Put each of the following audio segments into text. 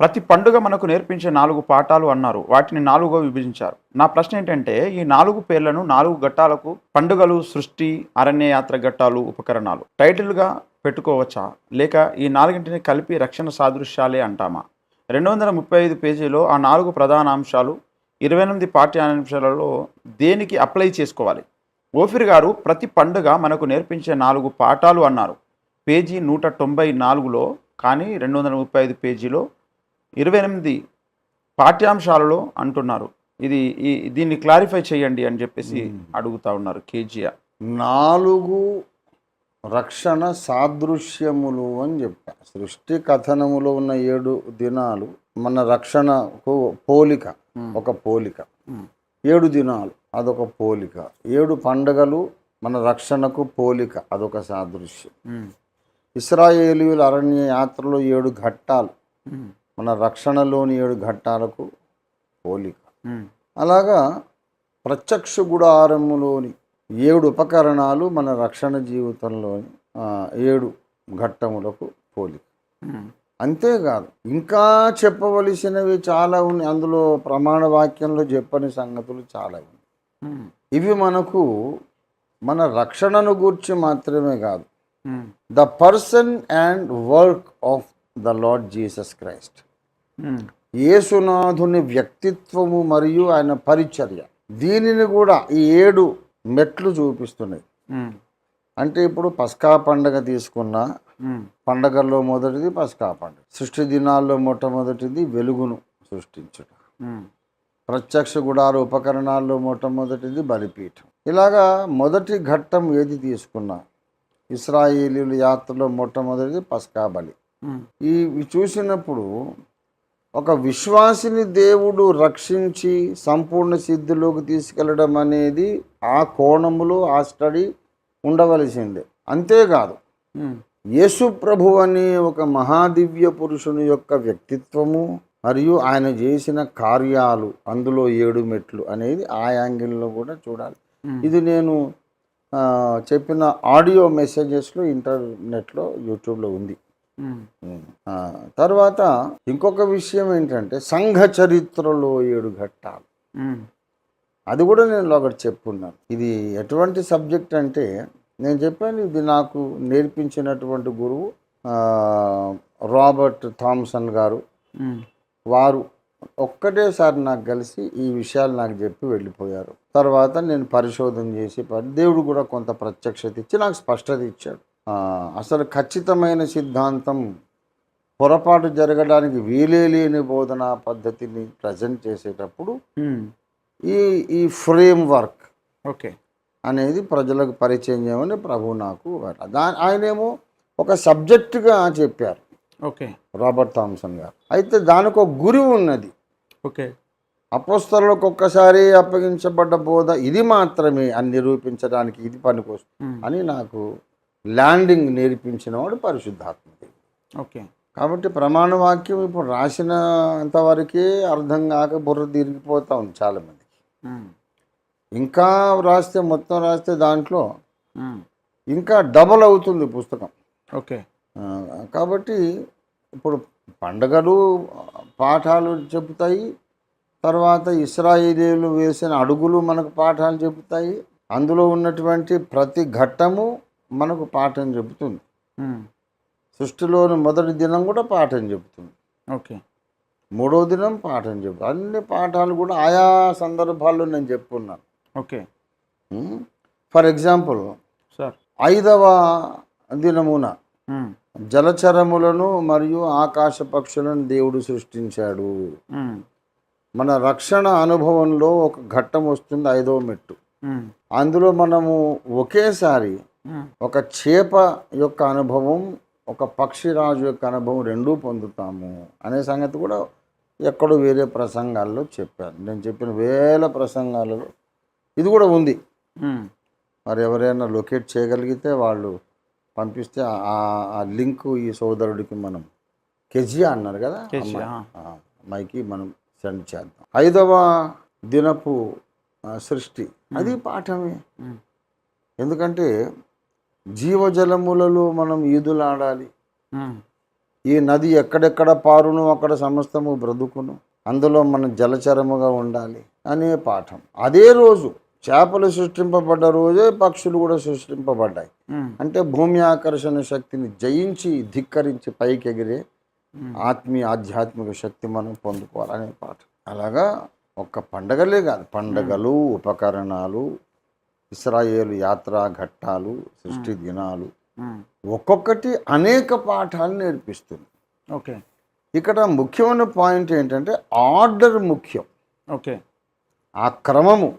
ప్రతి పండుగ మనకు నేర్పించే నాలుగు పాఠాలు అన్నారు. వాటిని నాలుగుగా విభజించారు. నా ప్రశ్న ఏంటంటే ఈ నాలుగు పేర్లను నాలుగు ఘట్టాలకు పండుగలు సృష్టి అరణ్యయాత్ర ఘట్టాలు ఉపకరణాలు టైటిల్గా పెట్టుకోవచ్చా? లేక ఈ నాలుగింటిని కలిపి రక్షణ సాదృశ్యాలే అంటామా? రెండు వందల ముప్పై ఐదు పేజీలో ఆ నాలుగు ప్రధాన అంశాలు ఇరవై ఎనిమిది పాఠ్యాంశాలలో దేనికి అప్లై చేసుకోవాలి? ఓఫిర్ గారు ప్రతి పండుగ మనకు నేర్పించే నాలుగు పాఠాలు అన్నారు. పేజీ నూట తొంభై నాలుగులో కానీ రెండు వందల ముప్పై ఐదు పేజీలో ఇరవై ఎనిమిది పాఠ్యాంశాలలో అంటున్నారు. ఇది ఈ దీన్ని క్లారిఫై చేయండి అని చెప్పేసి అడుగుతా ఉన్నారు కేజీఆర్. నాలుగు రక్షణ సాదృశ్యములు అని చెప్పా. సృష్టి కథనములో ఉన్న ఏడు దినాలు మన రక్షణకు పోలిక ఒక పోలిక. ఏడు దినాలు అదొక పోలిక. ఏడు పండగలు మన రక్షణకు పోలిక అదొక సాదృశ్యం. ఇస్రాయేలీయుల అరణ్య యాత్రలో ఏడు ఘట్టాలు. మన రక్షణలోని ఏడు ఘట్టాలకు పోలిక. అలాగా ప్రత్యక్ష గుడారములోని ఏడు ఉపకరణాలు మన రక్షణ జీవితంలోని ఏడు ఘట్టములకు పోలిక. అంతేకాదు ఇంకా చెప్పవలసినవి చాలా ఉన్నాయి. అందులో ప్రమాణ వాక్యంలో చెప్పని సంగతులు చాలా ఉన్నాయి. ఇవి మనకు మన రక్షణను గూర్చి మాత్రమే కాదు. The person and work of the Lord Jesus Christ. యేసునాథుని వ్యక్తిత్వము మరియు ఆయన పరిచర్య. దీనిని కూడా ఈ ఏడు మెట్లు చూపిస్తున్నాయి. అంటే ఇప్పుడు పస్కా పండగ తీసుకున్న పండగల్లో మొదటిది పస్కా పండుగ. సృష్టి దినాల్లో మొట్టమొదటిది వెలుగును సృష్టించడం. ప్రత్యక్ష గుడార ఉపకరణాల్లో మొట్టమొదటిది బలిపీఠం. ఇలాగా మొదటి ఘట్టం ఏది తీసుకున్నా ఇస్రాయేలీల యాత్రలో మొట్టమొదటిది పస్కా బలి. ఈ ఇవి చూసినప్పుడు ఒక విశ్వాసిని దేవుడు రక్షించి సంపూర్ణ సిద్ధిలోకి తీసుకెళ్ళడం అనేది ఆ కోణములో ఆ స్టడీ ఉండవలసిందే. అంతేకాదు యేసు ప్రభు అనే ఒక మహాదివ్య పురుషుని యొక్క వ్యక్తిత్వము మరియు ఆయన చేసిన కార్యాలు అందులో ఏడు మెట్లు అనేది ఆ యాంగిల్లో కూడా చూడాలి. ఇది నేను చెప్పిన ఆడియో మెసేజెస్లో ఇంటర్నెట్లో యూట్యూబ్లో ఉంది. తర్వాత ఇంకొక విషయం ఏంటంటే సంఘ చరిత్రలో ఏడు ఘట్టాలు. అది కూడా నేను ఒకటి చెప్పున్నాను. ఇది ఎటువంటి సబ్జెక్ట్ అంటే నేను చెప్పాను ఇది నాకు నేర్పించినటువంటి గురువు రాబర్ట్ థామ్సన్ గారు. వారు ఒక్కటేసారి నాకు కలిసి ఈ విషయాలు నాకు చెప్పి వెళ్ళిపోయారు. తర్వాత నేను పరిశోధన చేసి దేవుడు కూడా కొంత ప్రత్యక్షత ఇచ్చి నాకు స్పష్టత ఇచ్చాడు. అసలు ఖచ్చితమైన సిద్ధాంతం పొరపాటు జరగడానికి వీలే లేని బోధనా పద్ధతిని ప్రజెంట్ చేసేటప్పుడు ఈ ఈ ఫ్రేమ్ వర్క్ ఓకే. అనేది ప్రజలకు పరిచయం చేయమని ప్రభు నాకు దా ఆయనేమో ఒక సబ్జెక్టుగా చెప్పారు. ఓకే. రాబర్ట్ థామ్సన్ గారు. అయితే దానికి ఒక గురి ఉన్నది. ఓకే. అపోస్తలకు ఒక్కసారి అప్పగించబడ్డ బోధ ఇది మాత్రమే అని నిరూపించడానికి ఇది పనికొస్తుంది అని నాకు ల్యాండింగ్ నేర్పించిన వాడు పరిశుద్ధాత్మ దేవుడు. ఓకే. కాబట్టి ప్రమాణ వాక్యం ఇప్పుడు రాసినంతవరకే అర్థం కాక బుర్ర తిరిగిపోతా ఉంది చాలామందికి. ఇంకా రాస్తే మొత్తం రాస్తే దాంట్లో ఇంకా డబల్ అవుతుంది పుస్తకం. ఓకే. కాబట్టి ఇప్పుడు పండగలు పాఠాలు చెబుతాయి. తర్వాత ఇస్రాయేలీలు వేసిన అడుగులు మనకు పాఠాలు చెబుతాయి. అందులో ఉన్నటువంటి ప్రతి ఘట్టము మనకు పాఠం చెబుతుంది. సృష్టిలోని మొదటి దినం కూడా పాఠం చెబుతుంది. ఓకే. మూడో దినం పాఠం చెబుతుంది. అన్ని పాఠాలు కూడా ఆయా సందర్భాల్లో నేను చెప్పుకున్నాను ఓకే. For example sir. ఐదవ దినమున జలచరములను మరియు ఆకాశ పక్షులను దేవుడు సృష్టించాడు. మన రక్షణ అనుభవంలో ఒక ఘట్టం వస్తుంది ఐదవ మెట్టు. అందులో మనము ఒకేసారి ఒక చేప యొక్క అనుభవం ఒక పక్షిరాజు యొక్క అనుభవం రెండూ పొందుతాము అనే సంగతి కూడా ఎక్కడో వేరే ప్రసంగాల్లో చెప్పాను నేను చెప్పిన వేల ప్రసంగాలలో ఇది కూడా ఉంది. మరి ఎవరైనా లొకేట్ చేయగలిగితే వాళ్ళు పంపిస్తే ఆ- లింక్ ఈ సోదరుడికి మనం కెజియా అన్నారు కదా అమ్మాయికి మనం సెండ్ చేద్దాం. ఐదవ దినపు సృష్టి. అది పాఠమే. ఎందుకంటే జీవజలములలో మనం ఈదులాడాలి. ఈ నది ఎక్కడెక్కడ పారును అక్కడ సమస్తము బ్రతుకును అందులో మనం జలచరముగా ఉండాలి అనే పాఠం. అదే రోజు చేపలు సృష్టింపబడ్డ రోజే పక్షులు కూడా సృష్టింపబడ్డాయి. అంటే భూమి ఆకర్షణ శక్తిని జయించి ధిక్కరించి పైకి ఎగిరే ఆత్మీయ ఆధ్యాత్మిక శక్తి మనం పొందుకోవాలనే పాఠం. అలాగా ఒక్క పండగలే కాదు పండగలు ఉపకరణాలు ఇస్రాయేలు యాత్రా ఘట్టాలు సృష్టి దినాలు ఒక్కొక్కటి అనేక పాఠాలు నేర్పిస్తుంది. ఓకే. ఇక్కడ ముఖ్యమైన పాయింట్ ఏంటంటే ఆర్డర్ ముఖ్యం. ఓకే. ఆ క్రమము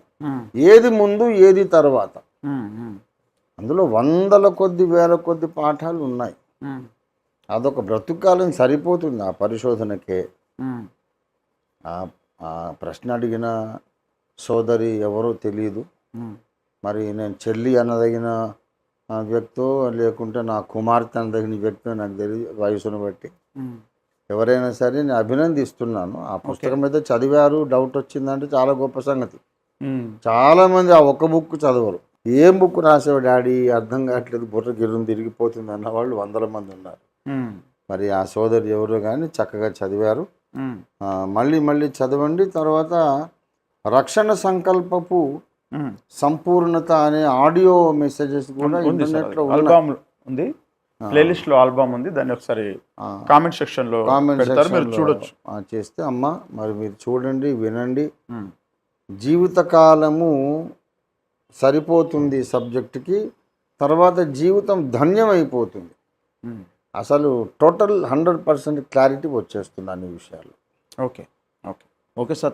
ఏది ముందు ఏది తర్వాత. అందులో వందల కొద్ది వేల కొద్ది పాఠాలు ఉన్నాయి. అదొక బ్రతుకాలం సరిపోతుంది ఆ పరిశోధనకే. ఆ ప్రశ్న అడిగిన సోదరి ఎవరో తెలియదు మరి నేను చెల్లి అనదగిన వ్యక్తో లేకుంటే నా కుమార్తె అనదగిన వ్యక్తో నాకు తెలియదు వయసును బట్టి. ఎవరైనా సరే నేను అభినందిస్తున్నాను. ఆ పుస్తకం అయితే చదివారు డౌట్ వచ్చిందంటే చాలా గొప్ప సంగతి. చాలామంది ఆ ఒక్క బుక్ చదవరు. ఏం బుక్ రాసావు డాడీ? అర్థం కావట్లేదు. బుర్ర గిర్రం తిరిగిపోతుంది అన్న వాళ్ళు వందల మంది ఉన్నారు. మరి ఆ సోదరి ఎవరు కానీ చక్కగా చదివారు. మళ్ళీ మళ్ళీ చదవండి. తర్వాత రక్షణ సంకల్పపు. సంపూర్ణత అనే ఆడియో మెసేజెస్ కూడా ఇంటర్నెట్లో ఆల్బమ్ ఉంది. ప్లేలిస్ట్లో ఆల్బమ్ ఉంది. దాన్ని ఒకసారి కామెంట్ సెక్షన్లో కామెంట్ మీరు చూడొచ్చు. చేస్తే అమ్మ మరి మీరు చూడండి వినండి. జీవితకాలము సరిపోతుంది సబ్జెక్టుకి తర్వాత జీవితం ధన్యమైపోతుంది. అసలు టోటల్ హండ్రెడ్ పర్సెంట్ క్లారిటీ వచ్చేస్తుంది అన్ని విషయాలు ఓకే ఓకే. Okay sir.